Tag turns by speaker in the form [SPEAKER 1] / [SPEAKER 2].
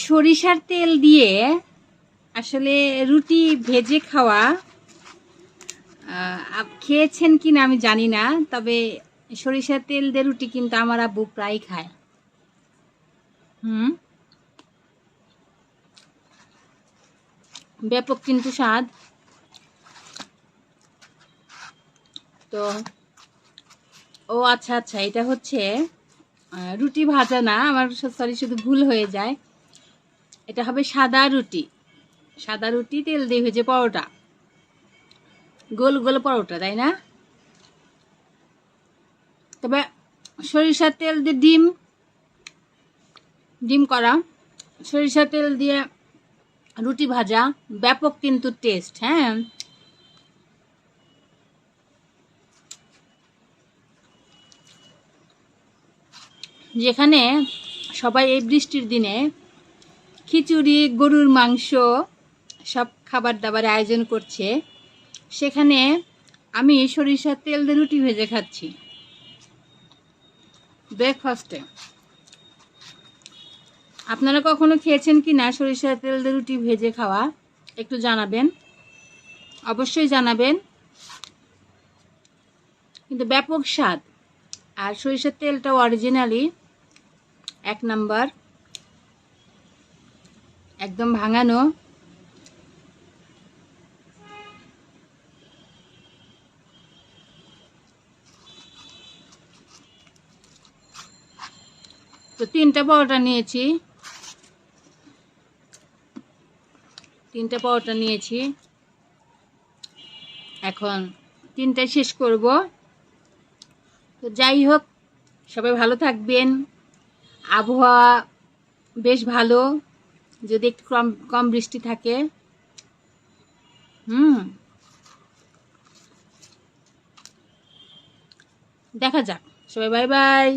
[SPEAKER 1] সরিষার তেল দিয়ে আসলে রুটি ভেজে খাওয়া খেয়েছেন কি না আমি জানি না, তবে সরিষার তেল দিয়ে রুটি কিন্তু আমার আব্বু প্রায় খায়। হুম? ব্যাপক কিন্তু স্বাদ। তো, ও আচ্ছা আচ্ছা এটা হচ্ছে রুটি ভাজা না, আমার সরি শুধু ভুল হয়ে যায়। এটা হবে সাদা রুটি। সাদা রুটি, তেল দিয়ে ভেজে পরোটা। গোল গোল পরোটা, তাই না? তবে সরিষার তেল দিয়ে ডিম। ডিম করা। সরিষার তেল দিয়ে রুটি ভাজা। ব্যাপক কিন্তু টেস্ট হ্যাঁ? যেখানে সবাই এই বৃষ্টির দিনে খিচুড়ি, গরুর মাংস, সব খাবার দাবার আয়োজন করছে। সেখানে আমি সরিষার তেল দিয়ে রুটি ভেজে খাচ্ছি। ব্রেকফাস্টে আপনারা কখনো খেয়েছেন কি না সরিষার তেল দিয়ে রুটি ভেজে খাওয়া? একটু জানাবেন। অবশ্যই জানাবেন। কিন্তু ব্যাপক স্বাদ। আর সরিষার তেলটা অরিজিনালি এক নাম্বার। একদম ভাঙানো। তো তিনটা পরোটা নিয়েছি। তিনটা পরোটা নিয়েছি। এখন তিনটাই শেষ করব। তো যাই হোক, সবাই ভালো থাকবেন। আবহাওয়া বেশ ভালো। যদি একটু কম কম বৃষ্টি থাকে। হুম। দেখা যাক। সবাই বাই বাই